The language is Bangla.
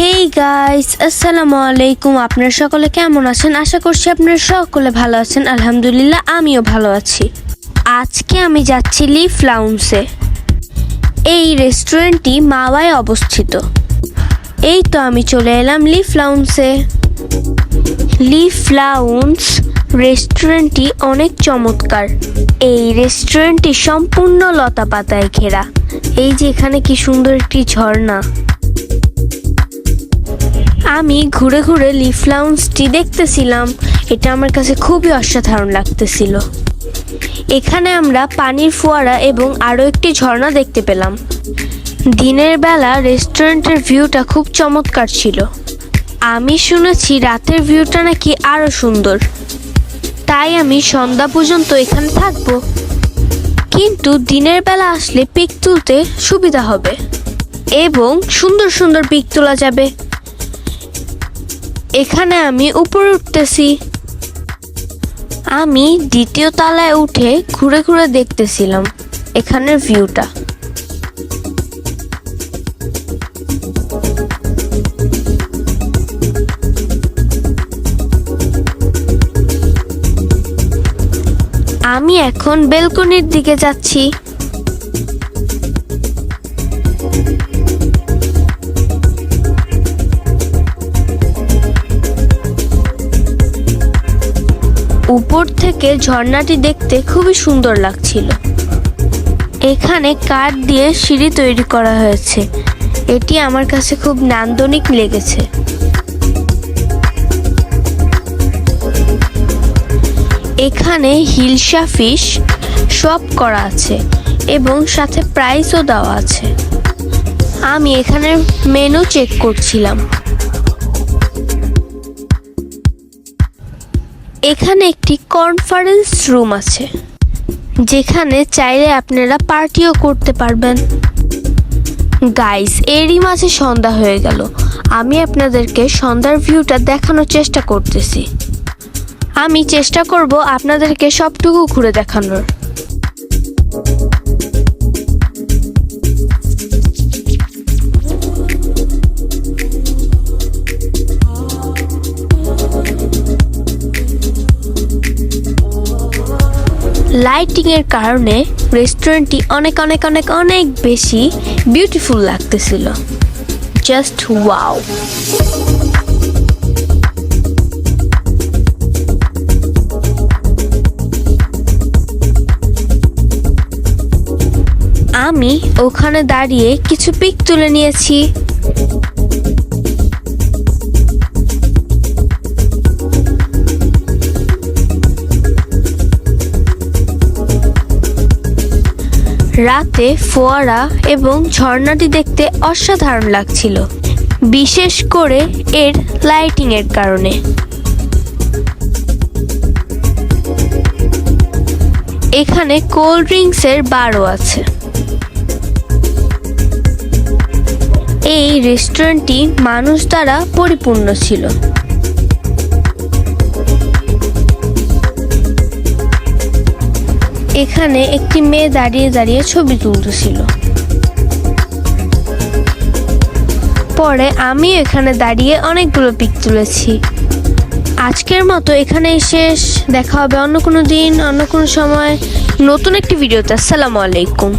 হেই গাইস আসসালামু আলাইকুম আপনারা সকলে কেমন আছেন? আশা করছি আপনারা সকলে ভালো আছেন। আলহামদুলিল্লাহ, আমিও ভালো আছি। আজকে আমি যাচ্ছি লিফ লাউন্সে এই রেস্টুরেন্টটি মাওয়ায় অবস্থিত। এই তো আমি চলে এলাম লিফ লাউন্সে লিফ লাউন্স রেস্টুরেন্টটি অনেক চমৎকার। এই রেস্টুরেন্টটি সম্পূর্ণ লতা পাতায় ঘেরা। এই যে এখানে কি সুন্দর একটি ঝর্ণা। আমি ঘুরে ঘুরে লিফ লাউন্সটি দেখতেছিলাম। এটা আমার কাছে খুবই অসাধারণ লাগতেছিল। এখানে আমরা পানির ফোয়ারা এবং আরও একটি ঝর্ণা দেখতে পেলাম। দিনের বেলা রেস্টুরেন্টের ভিউটা খুব চমৎকার ছিল। আমি শুনেছি রাতের ভিউটা নাকি আরও সুন্দর। তাই আমি সন্ধ্যা পর্যন্ত এখানে থাকব। কিন্তু দিনের বেলা আসলে পিক তুলতে সুবিধা হবে। এবং সুন্দর সুন্দর পিক তোলা যাবে। এখানে আমি উপরে উঠতেছি। আমি দ্বিতীয় তলায় উঠে ঘুরে ঘুরে দেখতেছিলাম এখানের ভিউটা আমি এখন বেলকনির দিকে যাচ্ছি। থেকে ঝর্ণাটি দেখতে খুবই সুন্দর লাগছিল। এখানে কাঠ দিয়ে সিঁড়ি তৈরি করা হয়েছে। এটি আমার কাছে খুব নান্দনিক লেগেছে। এখানে হিলসা ফিশ সব করা আছে এবং সাথে প্রাইসও দেওয়া আছে। আমি এখানে মেনু চেক করছিলাম। এখানে একটি কনফারেন্স রুম আছে, যেখানে চাইলে আপনারা পার্টিও করতে পারবেন। গাইস এরই মাঝে সন্ধ্যা হয়ে গেল। আমি আপনাদেরকে সন্ধ্যার ভিউটা দেখানোর চেষ্টা করতেছি। আমি চেষ্টা করব আপনাদেরকে সবটুকু ঘুরে দেখানোর। লাইটিং এর কারণে রেস্টুরেন্টটি অনেক অনেক অনেক অনেক বেশি বিউটিফুল লাগতেছিল। জাস্ট ওয়াও আমি ওখানে দাঁড়িয়ে কিছু পিক তুলে নিয়েছি। রাতে ফোয়ারা এবং ঝর্ণাটি দেখতে অসাধারণ লাগছিল, বিশেষ করে এর লাইটিং এর কারণে। এখানে কোল্ড ড্রিঙ্কসের বারও আছে। এই রেস্টুরেন্টটি মানুষ দ্বারা পরিপূর্ণ ছিল। এখানে একটি মেয়ে দাঁড়িয়ে দাঁড়িয়ে ছবি তুলতেছিল। পরে আমি এখানে দাঁড়িয়ে অনেকগুলো পিক তুলেছি। আজকের মতো এখানেই শেষ। দেখা হবে অন্য কোনো দিন, অন্য কোনো সময়। নতুন একটি ভিডিওতে। আসসালামু আলাইকুম।